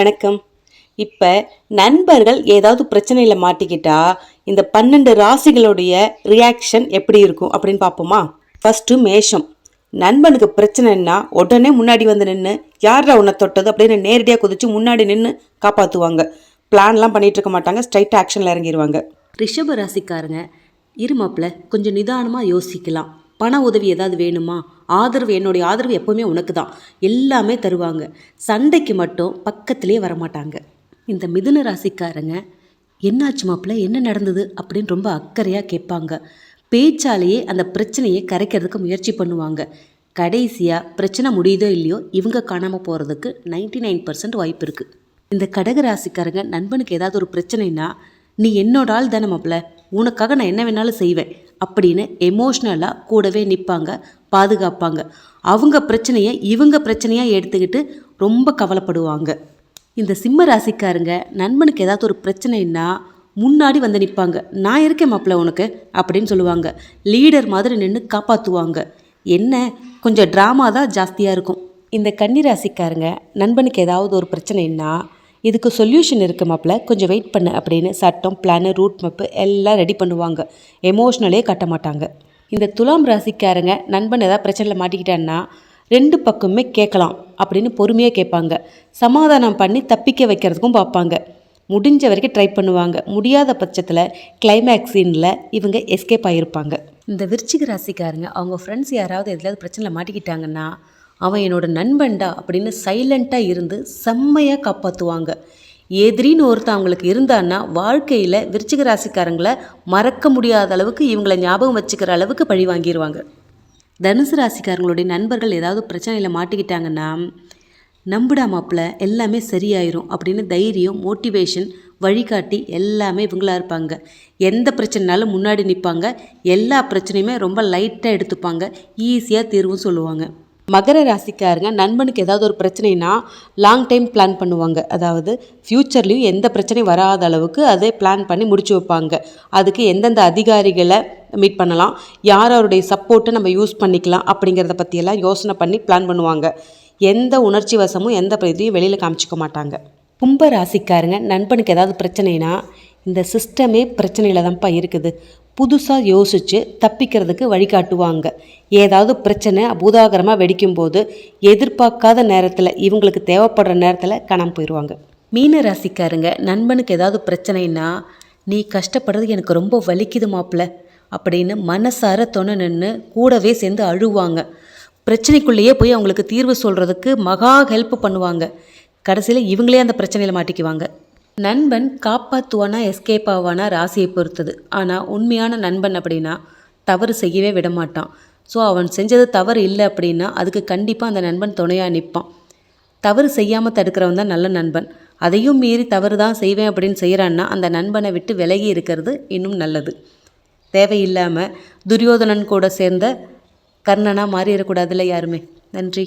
வணக்கம். இப்போ நண்பர்கள் ஏதாவது பிரச்சனையில் மாட்டிக்கிட்டா இந்த பன்னெண்டு ராசிகளுடைய ரியாக்ஷன் எப்படி இருக்கும் அப்படின்னு பார்ப்போமா? ஃபஸ்ட்டு மேஷம். நண்பனுக்கு பிரச்சனைன்னா உடனே முன்னாடி வந்து நின்று யாரா உன்னை தொட்டது? அப்படின்னு நேரடியாக குதிச்சு முன்னாடி நின்று காப்பாற்றுவாங்க பிளான்லாம் பண்ணிகிட்ருக்க இருக்க மாட்டாங்க. ஸ்ட்ரைட்டாக ஆக்ஷனில் இறங்கிடுவாங்க ரிஷப ராசிக்காரங்க இருமாப்பில் கொஞ்சம் நிதானமாக யோசிக்கலாம். பண உதவி ஏதாவது வேணுமா? ஆதரவு என்னுடைய ஆதரவு எப்போவுமே உனக்கு தான் எல்லாமே தருவாங்க. சண்டைக்கு மட்டும் பக்கத்திலே வரமாட்டாங்க. இந்த மிதுன ராசிக்காரங்க என்னாச்சு மாப்பிள்ள? என்ன நடந்தது? அப்படின்னு ரொம்ப அக்கறையாக கேட்பாங்க. பேச்சாலேயே அந்த பிரச்சனையை கரைக்கிறதுக்கு முயற்சி பண்ணுவாங்க. கடைசியாக பிரச்சனை முடியுதோ இல்லையோ இவங்க காணாமல் போகிறதுக்கு 99% நைன் பர்சன்ட் வாய்ப்பு இருக்குது இந்த கடக ராசிக்காரங்க நண்பனுக்கு ஏதாவது ஒரு பிரச்சனைனா நீ என்னோட ஆள் தானே மாப்பிள்ள? உனக்காக நான் என்ன வேணாலும் செய்வேன். அப்படின்னு எமோஷ்னலாக கூடவே நிற்பாங்க பாதுகாப்பாங்க. அவங்க பிரச்சனையை இவங்க பிரச்சனையாக எடுத்துக்கிட்டு ரொம்ப கவலைப்படுவாங்க. இந்த சிம்ம ராசிக்காரங்க நண்பனுக்கு ஏதாவது ஒரு பிரச்சனைன்னா முன்னாடி வந்து நிற்பாங்க நான் இருக்கேன் மாப்பிள்ள உனக்கு அப்படின்னு சொல்லுவாங்க. லீடர் மாதிரி நின்று காப்பாற்றுவாங்க என்ன? கொஞ்சம் ட்ராமா தான் ஜாஸ்தியாக இருக்கும். இந்த கன்னி ராசிக்காரங்க நண்பனுக்கு ஏதாவது ஒரு பிரச்சனைன்னா இதுக்கு சொல்யூஷன் இருக்கு மாப்பிள்ள. கொஞ்சம் வெயிட் பண்ணு அப்படின்னு சட்டம் பிளானு ரூட் மேப்பு எல்லாம் ரெடி பண்ணுவாங்க. எமோஷ்னலே கட்ட மாட்டாங்க. இந்த துலாம் ராசிக்காரங்க நண்பன் ஏதாவது பிரச்சனையில் மாட்டிக்கிட்டான்னா ரெண்டு பக்கமுமே கேட்கலாம் அப்படின்னு பொறுமையாக கேட்பாங்க. சமாதானம் பண்ணி தப்பிக்க வைக்கிறதுக்கும் பார்ப்பாங்க. முடிஞ்ச வரைக்கும் ட்ரை பண்ணுவாங்க. முடியாத பட்சத்தில் கிளைமேக்ஸ் சீனில் இவங்க எஸ்கேப் ஆகியிருப்பாங்க இந்த விருச்சிக ராசிக்காரங்க அவங்க ஃப்ரெண்ட்ஸ் யாராவது எதுலாவது பிரச்சனையில் மாட்டிக்கிட்டாங்கன்னா அவன் என்னோட நண்பன்டா அப்படின்னு சைலண்ட்டாக இருந்து செம்மையாக காப்பாற்றுவாங்க எதிரின்னு ஒருத்தன் அவங்களுக்கு இருந்தான்னா வாழ்க்கையில் விருச்சிக ராசிக்காரங்களை மறக்க முடியாத அளவுக்கு இவங்களை ஞாபகம் வச்சுக்கிற அளவுக்கு பழி வாங்கிடுவாங்க தனுசு ராசிக்காரங்களுடைய நண்பர்கள் ஏதாவது பிரச்சனையில் மாட்டிக்கிட்டாங்கன்னா நம்புடா மாப்பிள்ள எல்லாமே சரியாயிரும் அப்படின்னு தைரியம் மோட்டிவேஷன் வழிகாட்டி எல்லாமே இவங்களா இருப்பாங்க. எந்த பிரச்சனைனாலும் முன்னாடி நிற்பாங்க எல்லா பிரச்சனையுமே ரொம்ப லைட்டாக எடுத்துப்பாங்க. ஈஸியாக தீர்வும் சொல்லுவாங்க. மகர ராசிக்காருங்க நண்பனுக்கு ஏதாவது ஒரு பிரச்சனைனா லாங் டைம் பிளான் பண்ணுவாங்க. அதாவது ஃப்யூச்சர்லேயும் எந்த பிரச்சனையும் வராத அளவுக்கு அதை பிளான் பண்ணி முடிச்சு வைப்பாங்க. அதுக்கு எந்தெந்த அதிகாரிகளை மீட் பண்ணலாம் யார் அவருடைய சப்போர்ட்டை நம்ம யூஸ் பண்ணிக்கலாம் அப்படிங்கிறத பற்றியெல்லாம் யோசனை பண்ணி பிளான் பண்ணுவாங்க. எந்த உணர்ச்சி வசமும் எந்த இதையும் வெளியில் காமிச்சிக்க மாட்டாங்க. கும்ப ராசிக்காரங்க நண்பனுக்கு ஏதாவது பிரச்சனைனா இந்த சிஸ்டமே பிரச்சனையில் தான்ப்பா இருக்குது. புதுசாக யோசித்து தப்பிக்கிறதுக்கு வழிகாட்டுவாங்க. ஏதாவது பிரச்சனை பூதாகரமாக வெடிக்கும்போது எதிர்பார்க்காத நேரத்தில் இவங்களுக்கு தேவைப்படுற நேரத்தில் காணாமல் போயிடுவாங்க மீன ராசிக்காரங்க நண்பனுக்கு ஏதாவது பிரச்சனைனா நீ கஷ்டப்படுறது எனக்கு ரொம்ப வலிக்குது மாப்பிள்ள அப்படின்னு மனசார துணை நின்று கூடவே சேர்ந்து அழுவாங்க. பிரச்சனைக்குள்ளேயே போய் அவங்களுக்கு தீர்வு சொல்கிறதுக்கு மகா ஹெல்ப் பண்ணுவாங்க. கடைசியில் இவங்களே அந்த பிரச்சனையில் மாட்டிக்குவாங்க. நண்பன் காப்பாற்றுவானா எஸ்கேப் ஆவானா ராசியை பொறுத்தது. ஆனால் உண்மையான நண்பன் அப்படின்னா தவறு செய்யவே விட மாட்டான். ஸோ அவன் செஞ்சது தவறு இல்லை அப்படின்னா அதுக்கு கண்டிப்பாக அந்த நண்பன் துணையாக நிற்பான் தவறு செய்யாமல் தடுக்கிறவன் தான் நல்ல நண்பன். அதையும் மீறி தவறு தான் செய்வேன் அப்படின்னு செய்கிறான்னா அந்த நண்பனை விட்டு விலகி இருக்கிறது இன்னும் நல்லது. தேவையில்லாமல் துரியோதனன் கூட சேர்ந்த கர்ணனாக மாறிடக்கூடாதுல்ல யாருமே? நன்றி.